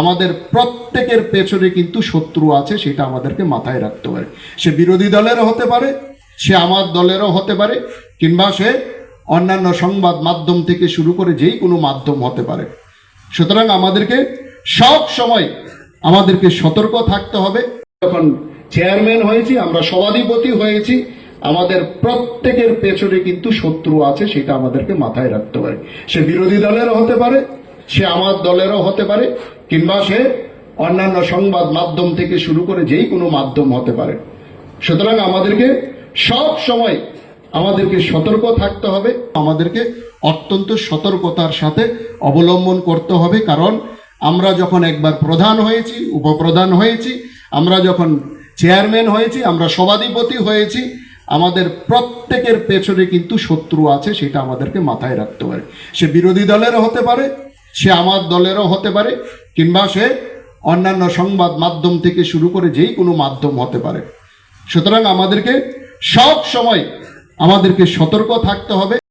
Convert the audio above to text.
আমাদের প্রত্যেকের পেছনে কিন্তু শত্রু আছে, সেটা আমাদেরকে মাথায় রাখতে পারে সে বিরোধী দলেরও হতে পারে, সে আমার দলেরও হতে পারে, কিংবা সে অন্যান্য সংবাদ মাধ্যম থেকে শুরু করে যেই কোনো মাধ্যম হতে পারে। সুতরাং আমাদেরকে সব সময় আমাদেরকে সতর্ক থাকতে হবে। যখন চেয়ারম্যান হয়েছি, আমরা সভাধিপতি হয়েছি, আমাদের প্রত্যেকের পেছনে কিন্তু শত্রু আছে, সেটা আমাদেরকে মাথায় রাখতে পারে সে বিরোধী দলেরও হতে পারে সে আমার দলেরও হতে পারে, কিংবা সে অন্যান্য সংবাদ মাধ্যম থেকে শুরু করে যেই কোনো মাধ্যম হতে পারে। সুতরাং আমাদেরকে সব সময় আমাদেরকে সতর্ক থাকতে হবে, আমাদেরকে অত্যন্ত সতর্কতার সাথে অবলম্বন করতে হবে, কারণ আমরা যখন একবার প্রধান হয়েছি, উপপ্রধান হয়েছি, আমরা যখন চেয়ারম্যান হয়েছি, আমরা সভাধিপতি হয়েছি, আমাদের প্রত্যেকের পেছনে কিন্তু শত্রু আছে, সেটা আমাদেরকে মাথায় রাখতে পারে সে বিরোধী দলেরও হতে পারে সে আমার দলেরও হতে পারে, কিংবা সে অন্যান্য সংবাদ মাধ্যম থেকে শুরু করে যেই কোনো মাধ্যম হতে পারে। সুতরাং আমাদেরকে সব সময় আমাদেরকে সতর্ক থাকতে হবে।